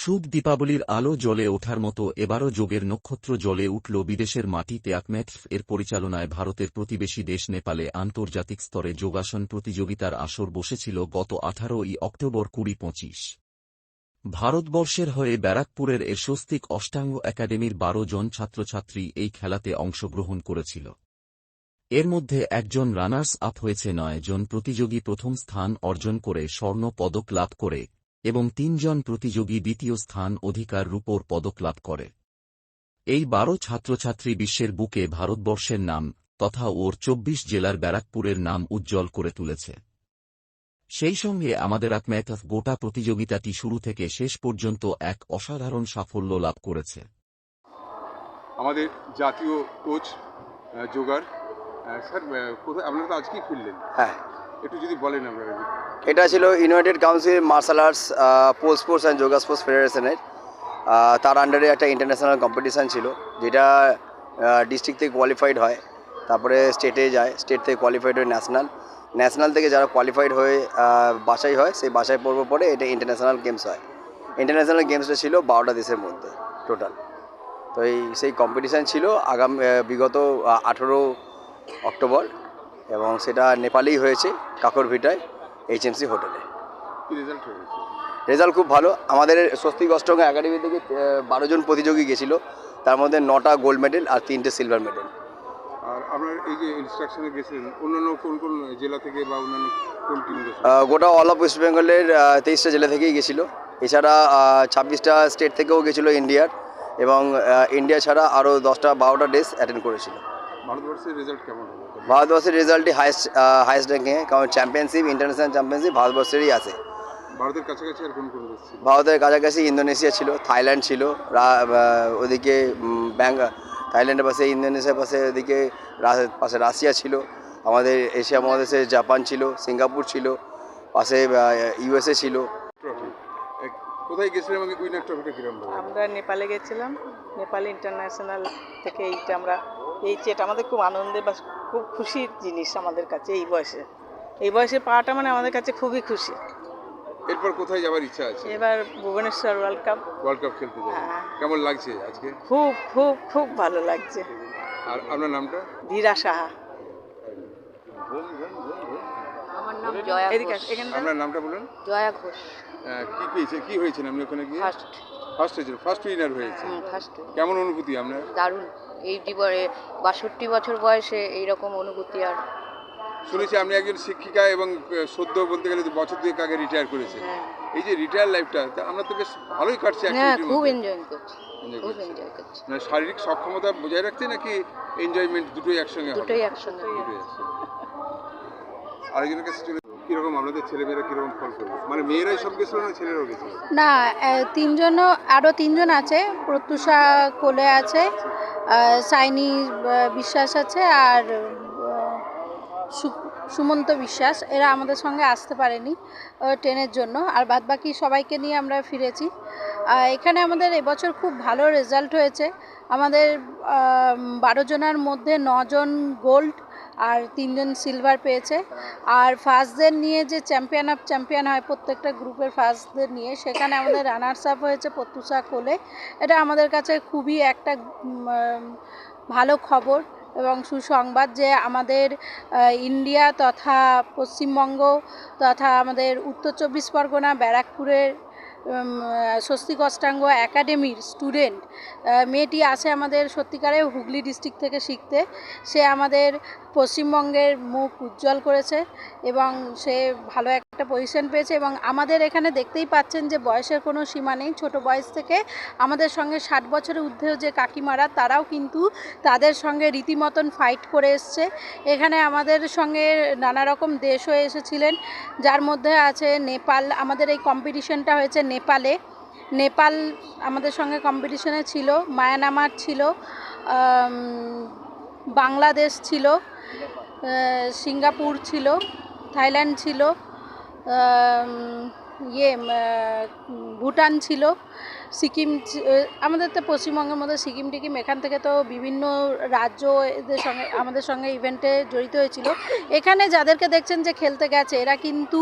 শুভ দীপাবলির আলো জ্বলে ওঠার মতো এবারও যোগের নক্ষত্র জলে উঠল বিদেশের মাটিতে আকম্যাটফ এর পরিচালনায় ভারতের প্রতিবেশী দেশ নেপালে আন্তর্জাতিক স্তরে যোগাসন প্রতিযোগিতার আসর বসেছিল গত আঠারোই অক্টোবর কুড়ি পঁচিশ। ভারতবর্ষের হয়ে ব্যারাকপুরের এর স্বস্তিক অষ্টাঙ্গ একাডেমির বারো জন ছাত্রছাত্রী এই খেলাতে অংশগ্রহণ করেছিল। এর মধ্যে একজন রানার্স আপ হয়েছে নয় জন প্রতিযোগী প্রথম স্থান অর্জন করে স্বর্ণ পদক লাভ করে এবং তিনজন প্রতিযোগী দ্বিতীয় স্থান অধিকার রূপোর পদক লাভ করে। এই বারো ছাত্রছাত্রী বিশ্বের বুকে ভারতবর্ষের নাম তথা ওর চব্বিশ জেলার ব্যারাকপুরের নাম উজ্জ্বল করে তুলেছে। সেই সঙ্গে আমাদের আকম্যাথফ গোটা প্রতিযোগিতাটি শুরু থেকে শেষ পর্যন্ত এক অসাধারণ সাফল্য লাভ করেছে। আমাদের জাতীয় কোচ আহ, স্যার কোথায়? আপনারা তো আজকেই ফিরলেন। হ্যাঁ। একটু যদি বলেন এটা ছিল united council martial arts pole sports and yoga sports ফেডারেশনের তার আন্ডারে একটা ইন্টারন্যাশনাল কম্পিটিশান ছিল, যেটা ডিস্ট্রিক্ট থেকে কোয়ালিফাইড হয়, তারপরে স্টেটে যায় স্টেট থেকে কোয়ালিফাইড হয়ে ন্যাশনাল ন্যাশনাল থেকে যারা কোয়ালিফাইড হয়ে বাছাই হয়, সেই বাছাই পর্ব পরে এটা ইন্টারন্যাশনাল গেমস হয়। ইন্টারন্যাশনাল গেমসটা ছিল বারোটা দেশের মধ্যে টোটাল তো এই, সেই কম্পিটিশান ছিল আগাম বিগত আঠেরো অক্টোবর। এবং সেটা নেপালেই হয়েছে কাকরভিটায় এইচএমসি হোটেলে রেজাল্ট হয়েছে? রেজাল্ট খুব ভালো। আমাদের স্বস্তিক অষ্টঙ্গ একাডেমি থেকে বারো জন প্রতিযোগী গেছিল। তার মধ্যে নটা গোল্ড মেডেল আর তিনটে সিলভার মেডেল আর আপনার এই যে ইনস্ট্রাকশনে গেছিলেন অন্যান্য কোন কোন জেলা থেকে বা অন্যান্য কোন টিম গোটা অল অফ ওয়েস্ট বেঙ্গলের তেইশটা জেলা থেকেই গেছিল। এছাড়া ছাব্বিশটা স্টেট থেকেও গেছিল ইন্ডিয়ার এবং ইন্ডিয়া ছাড়া আরও দশটা বারোটা ডেস অ্যাটেন্ড করেছিল। ভারতবর্ষের রেজাল্ট কেমন হলো? ভারতবর্ষের রেজাল্টই হাইস্ট হাইস্ট র্যাঙ্কিংয়ে কারণ চ্যাম্পিয়নশিপ ইন্টারন্যাশনাল চ্যাম্পিয়নশিপ ভারতবর্ষেরই আছে। ভারতের কাছাকাছি আর কোন কোন দেশ ছিল? ভারতের কাছাকাছি ইন্দোনেশিয়া ছিল থাইল্যান্ড ছিল রা- ওদিকে ব্যাঙ্গ থাইল্যান্ডের পাশে ইন্দোনেশিয়ার পাশে ওদিকে রা- পাশে রাশিয়া ছিল আমাদের এশিয়া মহাদেশে জাপান ছিল সিঙ্গাপুর ছিল পাশে ইউএসএ ছিল। ট্রফি কোথায় গেছিলাম আমি? উইনার ট্রফিটা কিরম আমরা নেপালে গেছিলাম নেপাল ইন্টারন্যাশনাল থেকে এইটা আমরা পেয়েছি এটা আমাদের খুব আনন্দের বা খুব খুশির জিনিস আমাদের কাছে এই বয়সে। এই বয়সে পাওয়াটা মানে আমাদের কাছে খুবই খুশি। এরপর কোথায় যাওয়ার ইচ্ছা আছে? এবার Bhubaneswar world cup world cup খেলতে যাবে। হ্যাঁ। কেমন লাগছে আজকে? খুব খুব খুব ভালো লাগছে। আর আপনার নামটা? ধীরা সাহা। আমার নাম জয়া ঘোষ। আপনার নামটা বলুন। জয়া ঘোষ। আহ, কি পেয়েছে? কি হয়েছেন আপনি ওখানে গিয়ে? ফার্স্ট ফার্স্ট হয়েছিল ফার্স্ট উইনার হয়েছে। ফার্স্ট কেমন অনুভূতি আপনার? দারুণ। এই জীবনে বাষট্টি বছর বয়সে এইরকম অনুভূতি আর। শুনেছি আপনি একজন শিক্ষিকা এবং সদ্য বলতে গেলে বছর দুয়েক আগে রিটায়ার করেছেন। হ্যাঁ। এই যে রিটায়ার লাইফটা তা আমরা তো বেশ ভালোই কাটছে হ্যাঁ খুব এনজয় করছি। খুব এনজয় করছি। মানে শারীরিক সক্ষমতা বজায় রাখতে নাকি এনজয়মেন্ট দুটোই একসঙ্গে? দুটোই একসঙ্গে দুটোই একসঙ্গে। আরেকজনের কাছে কীরকম? আপনাদের ছেলেমেয়েরা কীরকম ফল করবে? মানে মেয়েরাই সব গেছিল না ছেলেরাও গেছিল? না তিনজনও, আরও তিনজন আছে। প্রত্যুষা কোলে আছে সাইনি বিশ্বাস আছে, আর সুমন্ত বিশ্বাস। এরা আমাদের সঙ্গে আসতে পারেনি ট্রেনের জন্য। আর বাদবাকি সবাইকে নিয়ে আমরা ফিরেছি। এখানে আমাদের এবছর খুব ভালো রেজাল্ট হয়েছে। আমাদের বারো জনের মধ্যে নজন গোল্ড আর তিনজন সিলভার পেয়েছে। আর ফার্স্টদের নিয়ে যে চ্যাম্পিয়ন অফ চ্যাম্পিয়ন হয়, প্রত্যেকটা গ্রুপের ফার্স্টদের নিয়ে, সেখানে আমাদের রানার্স আপ হয়েছে প্রত্যুষা কোলে। এটা আমাদের কাছে খুবই একটা ভালো খবর এবং সুসংবাদ যে আমাদের ইন্ডিয়া তথা পশ্চিমবঙ্গ তথা আমাদের উত্তর চব্বিশ পরগনা, ব্যারাকপুরের স্বস্তিক অষ্টাঙ্গ একাডেমির স্টুডেন্ট মেয়েটি আসে আমাদের সত্যিকারে হুগলি ডিস্ট্রিক্ট থেকে শিখতে। সে আমাদের পশ্চিমবঙ্গের মুখ উজ্জ্বল করেছে এবং সে ভালো একটা পজিশন পেয়েছে এবং আমাদের এখানে দেখতেই পাচ্ছেন যে বয়সের কোনো সীমা নেই। ছোট বয়স থেকে আমাদের সঙ্গে ষাট বছরের ঊর্ধ্বেও যে কাকিমারা, তারাও কিন্তু তাদের সঙ্গে রীতিমতন ফাইট করে এসছে। এখানে আমাদের সঙ্গে নানা রকম দেশও এসেছিলেন, যার মধ্যে আছে নেপাল। আমাদের এই কম্পিটিশনটা হয়েছে নেপালে। নেপাল আমাদের সঙ্গে কম্পিটিশনে ছিল, মায়ানামার ছিল বাংলাদেশ ছিল সিঙ্গাপুর ছিল, থাইল্যান্ড ছিল ইয়ে ভুটান ছিল, সিকিম আমাদের তো পশ্চিমবঙ্গের মধ্যে সিকিম টিকিম এখান থেকে তো বিভিন্ন রাজ্য এদের সঙ্গে, আমাদের সঙ্গে ইভেন্টে জড়িত হয়েছিল। এখানে যাদেরকে দেখছেন যে খেলতে গেছে, এরা কিন্তু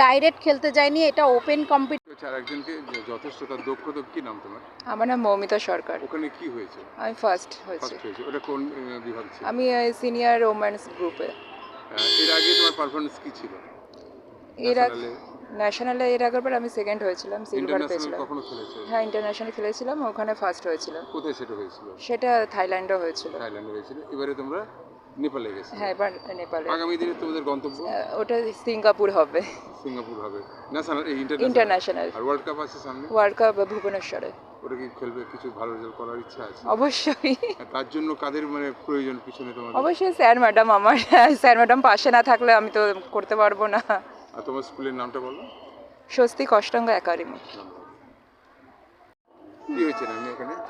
ডাইরেক্ট খেলতে যায়নি, এটা ওপেন কম্পিটিশন আচ্ছা আর একজনকে যথেষ্ট তার দক্ষতা কি নাম তোমার? আমার নাম মৌমিতা সরকার। ওখানে কি হয়েছে? আমি ফার্স্ট হয়েছি। হয়েছে। ওটা কোন বিভাগ ছিল? আমি সিনিয়র ওমেন্স গ্রুপে এর আগে তোমার পারফরমেন্স কি ছিল? এর আগে ন্যাশনালে এর আগের বার আমি সেকেন্ড হয়েছিলাম সিলভার পেয়েছিলাম। হ্যাঁ ইন্টারন্যাশনাল খেলেছিলাম ওখানে ফার্স্ট হয়েছিল কোথায় সেটা হয়েছিল? সেটা থাইল্যান্ডও হয়েছিল। থাইল্যান্ডে হয়েছিল। এবারে তোমরা নেপালে গেছো। হ্যাঁ এবার নেপালে। আগামী দিনে তোমাদের গন্তব্য? ওটা সিঙ্গাপুর হবে। সিঙ্গাপুর হবে। ন্যাশনাল ইন্টারন্যাশনাল আর ওয়ার্ল্ড কাপ আছে সামনে? ওয়ার্ল্ড কাপ ভুবনেশ্বরে। ওটা কি খেলবে? কিছু ভালো রেজাল্ট করার ইচ্ছা আছে? অবশ্যই। তার জন্য কাদের মানে প্রয়োজন পিছনে তোমাদের? অবশ্যই স্যার ম্যাডাম আমার। স্যার ম্যাডাম পাশে না থাকলে আমি তো করতে পারব না। আর তোমার স্কুলের নামটা বলো। স্বস্তিক অষ্টাঙ্গ একাডেমি। কি হয়েছে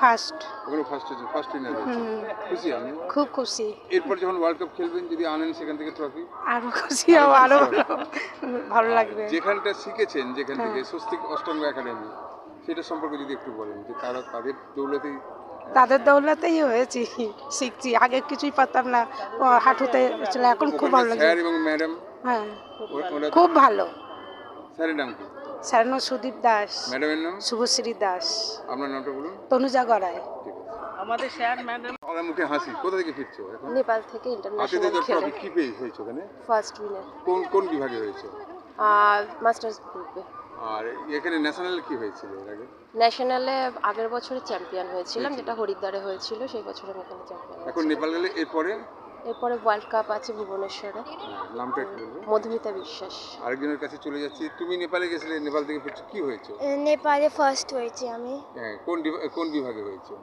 ফার্স্ট ওখানে ফার্স্ট হয়েছে ফার্স্ট উইনার হয়েছে খুশি খুব খুশি। এরপর যখন ওয়ার্ল্ড কাপ খেলবেন যদি আনেন সেখান থেকে ট্রফি আরও খুশি হব আরও ভালো লাগবে। যেখানটা শিখেছেন যেখান থেকে স্বস্তিক অষ্টাঙ্গ একাডেমি সেটা সম্পর্কে যদি একটু বলেন যে তারা তাদের দৌলতেই তাদের দৌলতেই হয়েছি শিখছি। আগে কিছুই পারতাম না হাঁটুতে ছিল এখন খুব ভালো লাগে স্যার এবং ম্যাডাম হ্যাঁ। খুব ভালো। স্যারের নাম কি? স্যার নাম সুদীপ দাস। ম্যাডামের নাম? শুভশ্রী দাস। আপনার নামটা বলুন। তনুজা গড়াই। আমাদের স্যার ম্যাডাম আমার মুখে হাসি। কোথা থেকে ফিরছো এখন? নেপাল থেকে তো ট্রফি কি পেয়ে হয়েছে ওখানে ফার্স্ট উইনার কোন কোন বিভাগে হয়েছে? আর মাস্টার্স গ্রুপে আর এখানে ন্যাশনাল কি হয়েছিল এর আগে? ন্যাশনালে আগের বছরে চ্যাম্পিয়ন হয়েছিলাম যেটা হরিদ্বারে হয়েছিল সেই বছর আমি এখানে চ্যাম্পিয়ন এখন নেপাল গেলে এরপরে? এরপরে ওয়ার্ল্ড কাপ আছে ভুবনেশ্বরে। হ্যাঁ, নামটা একটু বলব মধুমিতা বিশ্বাস। আরেকজনের কাছে চলে যাচ্ছি। তুমি নেপালে গেছিলে নেপাল থেকে ফিরছো কি হয়েছে? নেপালে ফার্স্ট হয়েছি আমি। হ্যাঁ কোন ডিভা- কোন বিভাগে হয়েছে?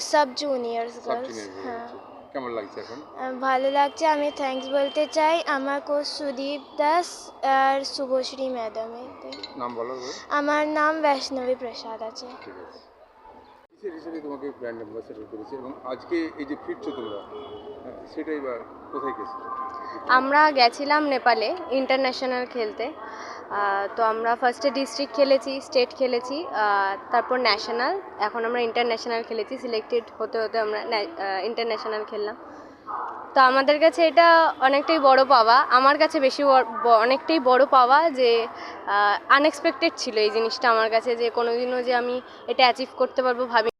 Sub juniors sub girls junior হ্যাঁ। কেমন লাগছে এখন? আহ, ভালো লাগছে আমি থ্যাঙ্কস বলতে চাই। আমার কোচ সুদীপ দাস আর শুভশ্রী ম্যাডামের নাম বলো। আমার নাম বৈষ্ণবী প্রসাদ আছে। ঠিক আছে। হিসেবে তোমাকে ব্র্যান্ড এবং আজকে এই যে ফিরছো তোমরা হ্যাঁ, কোথায় গেছো? আমরা গেছিলাম নেপালে ইন্টারন্যাশনাল খেলতে। তো আমরা ফার্স্টে ডিস্ট্রিক্ট খেলেছি স্টেট খেলেছি তারপর ন্যাশনাল এখন আমরা ইন্টারন্যাশনাল খেলেছি সিলেক্টেড হতে হতে আমরা ইন্টারন্যাশনাল খেললাম। তো আমাদের কাছে এটা অনেকটাই বড় পাওয়া আমার কাছে বেশি অনেকটাই বড় পাওয়া যে আনএক্সপেক্টেড ছিল এই জিনিসটা আমার কাছে যে কোনোদিনও যে আমি এটা অ্যাচিভ করতে পারব ভাবি